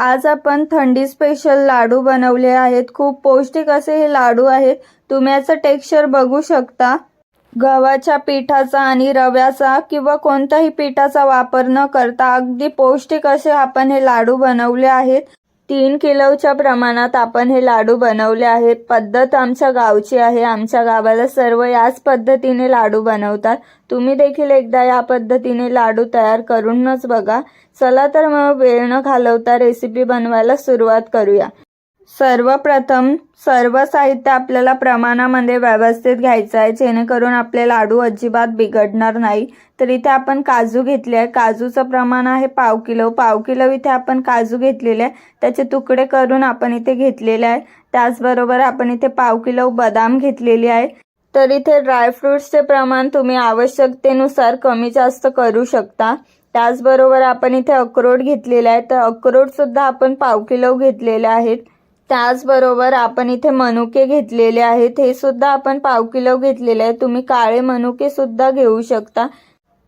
आज आपण थंडी स्पेशल लाडू बनवले आहेत. खूप पौष्टिक असे हे लाडू आहेत. तुम्ही याचं टेक्स्चर बघू शकता. गव्हाच्या पिठाचा आणि रव्याचा किंवा कोणत्याही पिठाचा वापर न करता अगदी पौष्टिक असे आपण हे लाडू बनवले आहेत. तीन किलोच्या प्रमाणात आपण हे लाडू बनवले आहेत. पद्धत आमच्या गावची आहे. आमच्या गावाला सर्व याच पद्धतीने लाडू बनवतात. तुम्ही देखील एकदा या पद्धतीने लाडू तयार करूनच बघा. चला तर मग वेळ न घालवता रेसिपी बनवायला सुरुवात करूया. सर्वप्रथम सर्व साहित्य आपल्याला प्रमाणामध्ये व्यवस्थित घ्यायचं आहे. जेणेकरून आपले लाडू अजिबात बिघडणार नाही. तर इथे आपण काजू घेतले आहे. काजूचं प्रमाण आहे पाव किलो. पाव किलो इथे आपण काजू घेतलेले आहे. त्याचे तुकडे करून आपण इथे घेतलेले आहे. त्याचबरोबर आपण इथे पाव किलो बदाम घेतलेली आहे. तर इथे ड्रायफ्रुट्सचे प्रमाण तुम्ही आवश्यकतेनुसार कमी जास्त करू शकता. त्याचबरोबर आपण इथे अक्रोड घेतलेले आहे. तर अक्रोडसुद्धा आपण पाव किलो घेतलेले आहेत. त्याचबरोबर आपण इथे मनुके घेतलेले आहेत. हे सुद्धा आपण पाव किलो घेतलेले आहे. तुम्ही काळे मनुके सुद्धा घेऊ शकता.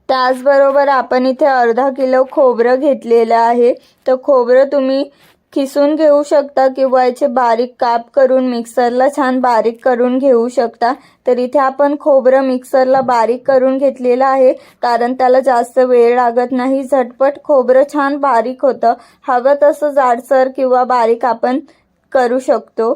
त्याचबरोबर आपण इथे अर्धा किलो खोबरं घेतलेलं आहे. तर खोबरं तुम्ही खिसून घेऊ शकता किंवा याचे बारीक काप करून मिक्सरला छान बारीक करून घेऊ शकता. तर इथे आपण खोबरं मिक्सरला बारीक करून घेतलेलं आहे. कारण त्याला जास्त वेळ लागत नाही. झटपट खोबरं छान बारीक होतं. हवं तसं जाडसर किंवा बारीक आपण करू शकतो.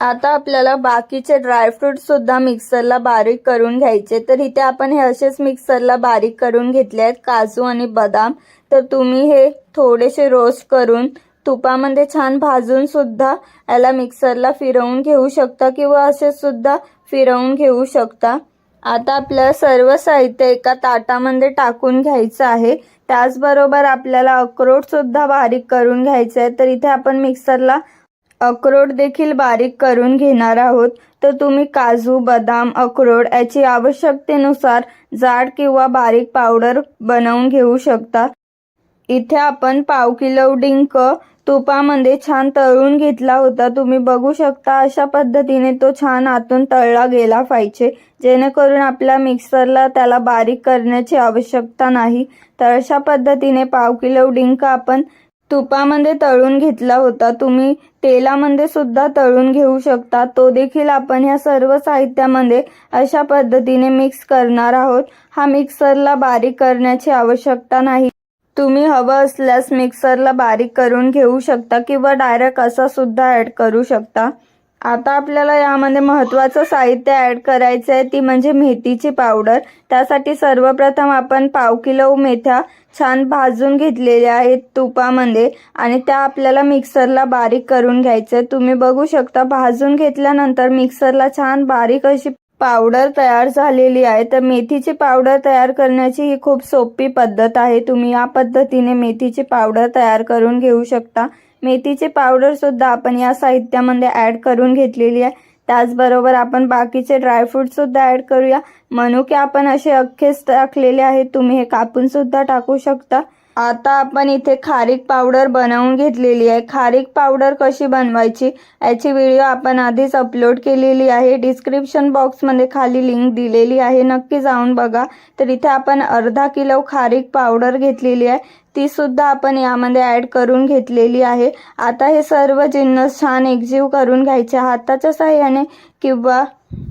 आता आपल्याला बाकीचे ड्रायफ्रूट सुद्धा मिक्सरला बारीक करून घ्यायचे. तर इथे आपण हे असेच मिक्सरला बारीक करून घेतले आहेत काजू आणि बदाम. तर तुम्ही हे थोडेसे रोस्ट करून तुपामध्ये छान भाजून सुद्धा याला मिक्सरला फिरवून घेऊ शकता किंवा असे सुद्धा फिरवून घेऊ शकता. आता आपल्याला सर्व साहित्य एका ताटामध्ये टाकून घ्यायचं आहे. त्याचबरोबर आपल्याला अक्रोड सुद्धा बारीक करून घ्यायचं आहे. तर इथे आपण मिक्सरला अक्रोड देखील बारीक करून घेणार आहोत. तर तुम्ही काजू बदाम अक्रोड याची आवश्यकतेनुसार जाड किंवा बारीक पावडर बनवून घेऊ शकता. इथे आपण पाव किलो डिंक तुपामध्ये छान तळून घेतला होता. तुम्ही बघू शकता अशा पद्धतीने तो छान आतून तळला गेला पाहिजे. जेणेकरून आपल्या मिक्सरला त्याला बारीक करण्याची आवश्यकता नाही. तर अशा पद्धतीने पाव किलो डिंक आपण तुपामध्ये तळून घेतला होता. तुम्ही तेलामध्ये सुद्धा तळून घेऊ शकता. तो देखील आपण ह्या सर्व साहित्यामध्ये अशा पद्धतीने मिक्स करणार आहोत. हा मिक्सरला बारीक करण्याची आवश्यकता नाही. तुम्ही हवं असल्यास मिक्सरला बारीक करून घेऊ शकता किंवा डायरेक्ट असा सुद्धा ॲड करू शकता. आता आपल्याला यामध्ये महत्त्वाचं साहित्य ॲड करायचं आहे ती म्हणजे मेथीची पावडर त्यासाठी सर्वप्रथम आपण पाव किलो मेथ्या छान भाजून घेतलेल्या आहेत तुपामध्ये आणि त्या आपल्याला मिक्सरला बारीक करून घ्यायचं आहे तुम्ही बघू शकता भाजून घेतल्यानंतर मिक्सरला छान बारीक अशी पावडर तयार झालेली आहे. तर मेथीची पावडर तयार करण्याची ही खूप सोपी पद्धत आहे. तुम्ही या पद्धतीने मेथीची पावडर तयार करून घेऊ शकता. मेथीची पावडर सुद्धा आपण या साहित्यामध्ये ॲड करून घेतलेली आहे. त्याचबरोबर आपण बाकीचे ड्रायफ्रूट सुद्धा ॲड करूया. मनुके आपण असे अख्खेच टाकलेले आहेत. तुम्ही हे कापून सुद्धा टाकू शकता. आता आपण इथे खारीक पावडर बनवून घेतलेली आहे. खारीक पावडर कशी बनवायची याची व्हिडिओ आपण आधीच अपलोड केलेली आहे. डिस्क्रिप्शन बॉक्समध्ये खाली लिंक दिलेली आहे. नक्की जाऊन बघा. तर इथे आपण अर्धा किलो खारीक पावडर घेतलेली आहे. ती सुद्धा आपण यामध्ये ॲड करून घेतलेली आहे. आता हे सर्व जिन्नस छान एकजीव करून घ्यायचे. हाताच्या साह्याने किंवा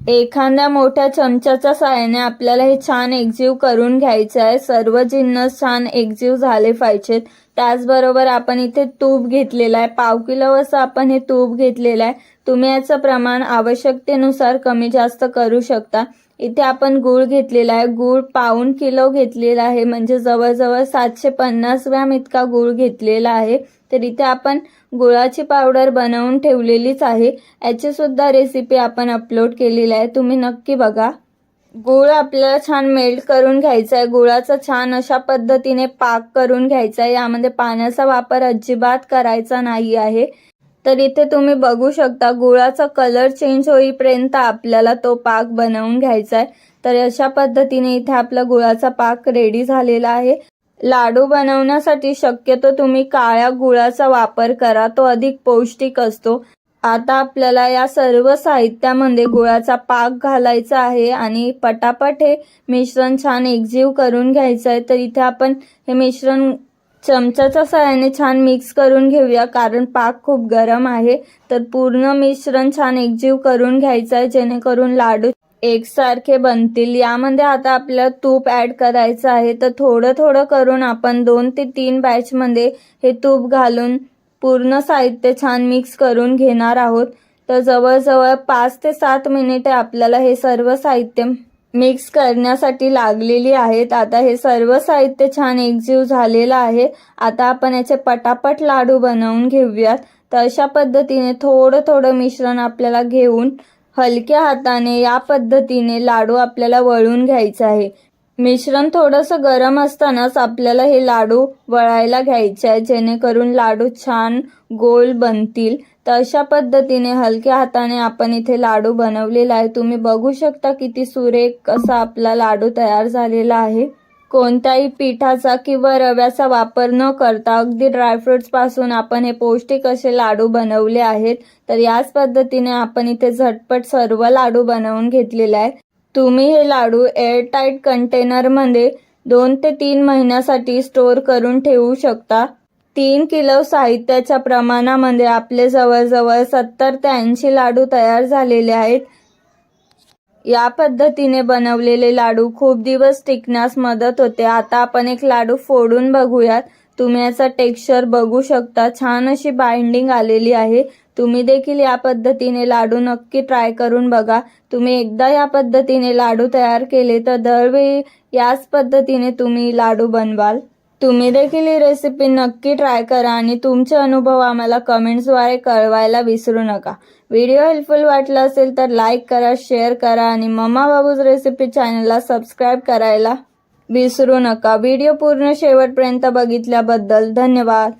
एखाद्या मोठ्या चमच्याच्या साहाय्याने आपल्याला हे छान एकजीव करून घ्यायचं आहे. सर्व जिन्नस छान एकजीव झाले पाहिजेत. त्याचबरोबर आपण इथे तूप घेतलेलं आहे. पाव किलो असं आपण हे तूप घेतलेलं आहे. तुम्ही याचं प्रमाण आवश्यकतेनुसार कमी जास्त करू शकता. इथे आपण गूळ घेतलेला आहे. गूळ पाऊण किलो घेतलेला आहे. म्हणजे जवळजवळ सातशे पन्नास ग्रॅम इतका गूळ घेतलेला आहे. तर इथे आपण गुळाची पावडर बनवून ठेवलेलीच आहे. याची सुद्धा रेसिपी आपण अपलोड केलेली आहे. तुम्ही नक्की बघा. गुळ आपल्याला छान मेल्ट करून घ्यायचा आहे. गुळाचा छान अशा पद्धतीने पाक करून घ्यायचा आहे. यामध्ये पाण्याचा वापर अजिबात करायचा नाही आहे. तर इथे तुम्ही बघू शकता गुळाचा कलर चेंज होईपर्यंत आपल्याला तो पाक बनवून घ्यायचा आहे तर अशा पद्धतीने इथे आपला गुळाचा पाक रेडी झालेला आहे. लाडू बनवण्यासाठी शक्यतो तुम्ही काळ्या गुळाचा वापर करा तो अधिक पौष्टिक असतो. आता आपल्याला या सर्व साहित्यामध्ये गुळाचा पाक घालायचा आहे आणि पटापट हे मिश्रण छान एकजीव करून घ्यायचं आहे तर इथे आपण हे मिश्रण चमच्याच्या सहाय्याने छान मिक्स करून घेऊया कारण पाक खूप गरम आहे. तर पूर्ण मिश्रण छान एकजीव करून घ्यायचं आहे जेणेकरून लाडू एकसारखे बनतील. यामध्ये आता आपल्याला तूप ऍड करायचं आहे. तर थोडं थोडं करून आपण दोन ते तीन बॅचमध्ये हे तूप घालून पूर्ण साहित्य छान मिक्स करून घेणार आहोत. तर जवळजवळ पाच ते सात मिनिटे आपल्याला हे सर्व साहित्य मिक्स करण्यासाठी लागलेली आहेत. आता हे सर्व साहित्य छान एकजीव झालेलं आहे. आता आपण याचे पटापट लाडू बनवून घेऊयात. तर अशा पद्धतीने थोडं थोडं मिश्रण आपल्याला घेऊन हलक्या हाताने या पद्धतीने लाडू आपल्याला वळून घ्यायचं आहे. मिश्रण थोडंसं गरम असतानाच आपल्याला हे लाडू वळायला घ्यायचे आहे. जेणेकरून लाडू छान गोल बनतील. तर अशा पद्धतीने हलक्या हाताने आपण इथे लाडू बनवलेला आहे. तुम्ही बघू शकता किती सुरेख असा आपला लाडू तयार झालेला आहे. कोणत्याही पिठाचा किंवा रव्याचा वापर न करता अगदी ड्रायफ्रुट्सपासून आपण हे पौष्टिक असे लाडू बनवले आहेत. तर याच पद्धतीने आपण इथे झटपट सर्व लाडू बनवून घेतलेले आहे तुम्ही हे लाडू एअरटाईट कंटेनरमध्ये दोन ते तीन महिन्यासाठी स्टोअर करून ठेवू शकता. तीन किलो साहित्याच्या प्रमाणामध्ये आपले जवळजवळ सत्तर ते ऐंशी लाडू तयार झालेले आहेत. या पद्धतीने बनवलेले लाडू खूप दिवस टिकण्यास मदत होते. आता आपण एक लाडू फोडून बघूयात. तुम्ही याचा टेक्स्चर बघू शकता. छान अशी बाइंडिंग आलेली आहे. तुम्ही देखील या पद्धतीने लाडू नक्की ट्राय करून बघा. तुम्ही एकदा या पद्धतीने लाडू तयार केले तर दरवेळी याच पद्धतीने तुम्ही लाडू बनवाल. तुम्ही देखील ही रेसिपी नक्की ट्राय करा आणि तुमचे अनुभव आम्हाला कमेंट्सद्वारे कळवायला विसरू नका. व्हिडिओ हेल्पफुल वाटला असेल तर लाईक करा शेअर करा आणि मम्मा बाबूज रेसिपी चॅनलला सबस्क्राईब करायला विसरू नका. व्हिडिओ पूर्ण शेवटपर्यंत बघितल्याबद्दल धन्यवाद.